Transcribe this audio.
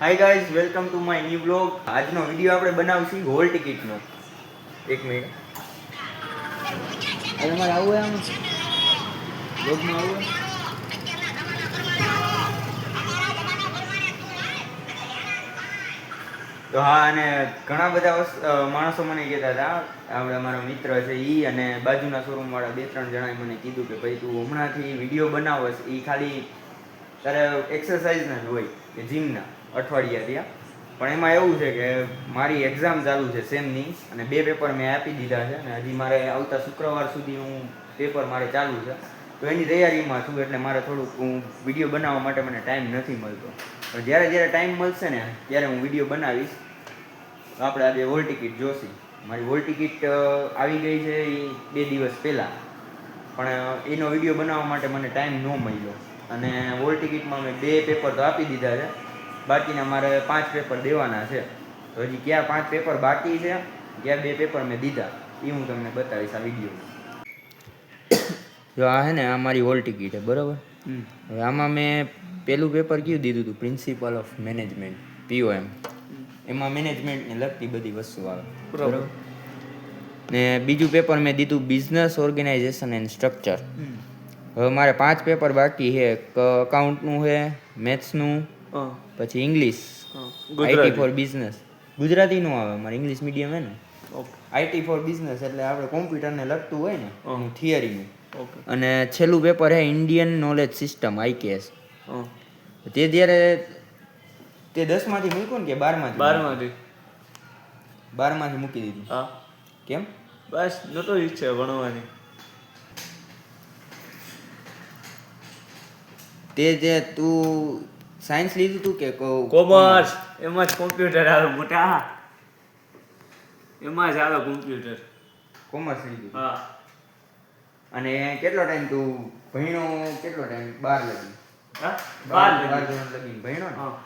Hi guys welcome to my new blog આજનો video આપણે બનાવશું હોલ ટિકિટનો એક મિનિટ અરે અમારે આવું એમ બ્લોગમાં આવું તો હા અને ઘણા બધા માણસો મને કહેતા હતા આપણે અમારો મિત્ર છે એ અને બાજુના શોરૂમ વાળા બે ત્રણ જણાએ મને કીધું કે ભાઈ તું હમણાંથી વીડિયો બનાવસ એ ખાલી તારે એક્સરસાઇઝના જ હોય કે જીમના અઠવાડિયા થયા પણ એમાં એવું છે કે મારી એક્ઝામ ચાલુ છે સેમની અને બે પેપર મેં આપી દીધા છે અને હજી મારે આવતા શુક્રવાર સુધી હું પેપર મારે ચાલુ છે. તો એની તૈયારીમાં છું એટલે મારે થોડુંક હું વીડિયો બનાવવા માટે મને ટાઈમ નથી મળતો. પણ જ્યારે જ્યારે ટાઈમ મળશે ને ત્યારે હું વીડિયો બનાવીશ. આપણે આજે હોલ ટિકિટ જોશી. મારી હોલ ટિકિટ આવી ગઈ છે એ બે દિવસ પહેલાં. પણ એનો વીડિયો બનાવવા માટે મને ટાઈમ ન મળ્યો. અને હોલ ટિકિટમાં મેં બે પેપર તો આપી દીધા છે. બાકીના મારે પાંચ પેપર દેવાના છે. તો હજી ક્યાં પાંચ પેપર બાકી છે ક્યાં બે પેપર મેં દીધા. એ હું તમને બતાવીશ આ વીડિયો જો આ હે ને આ મારી હોલ ટિકિટ છે બરાબર? હવે આમાં મેં પેલું પેપર કયું દીધું હતું? પ્રિન્સિપલ ઓફ મેનેજમેન્ટ પીઓએમ એમાં મેનેજમેન્ટને લગતી બધી વસ્તુ આવે. બરાબર. ને બીજું પેપર મેં દીધું બિઝનેસ ઓર્ગેનાઇઝેશન એન્ડ સ્ટ્રક્ચર હવે મારે પાંચ પેપર બાકી છે. અકાઉન્ટનું છે મેથ્સનું પછી English IT for business Gujarati. નો આવે મારે ઇંગ્લિશ મીડિયમ હે ને. આઈટી ફોર બિઝનેસ એટલે આપણે કોમ્પ્યુટરને લગતું હોય ને. એનું થિયરીનું અને છેલ્લું પેપર હે ઇન્ડિયન નોલેજ સિસ્ટમ આઈકેએસ તે જ્યારે તે દસમાંથી મૂક્યું ને કે બારમાંથી? બારમાંથી. બારમાંથી મૂકી દીધું. હા. કેમ? બસ નતો ઈચ્છા ભણવાની. તે જે તું સાયન્સ લીધું તું કે કોમર્સ. એમાં જ કોમ્પ્યુટર આવે મોટા. એમાં જ આવે કોમ્પ્યુટર. કોમર્સ લીધું હા. અને કેટલો ટાઈમ તું ભણ્યો? કેટલો ટાઈમ? બાર લગી હા? બાર લગી. ભણ્યો ને? હા.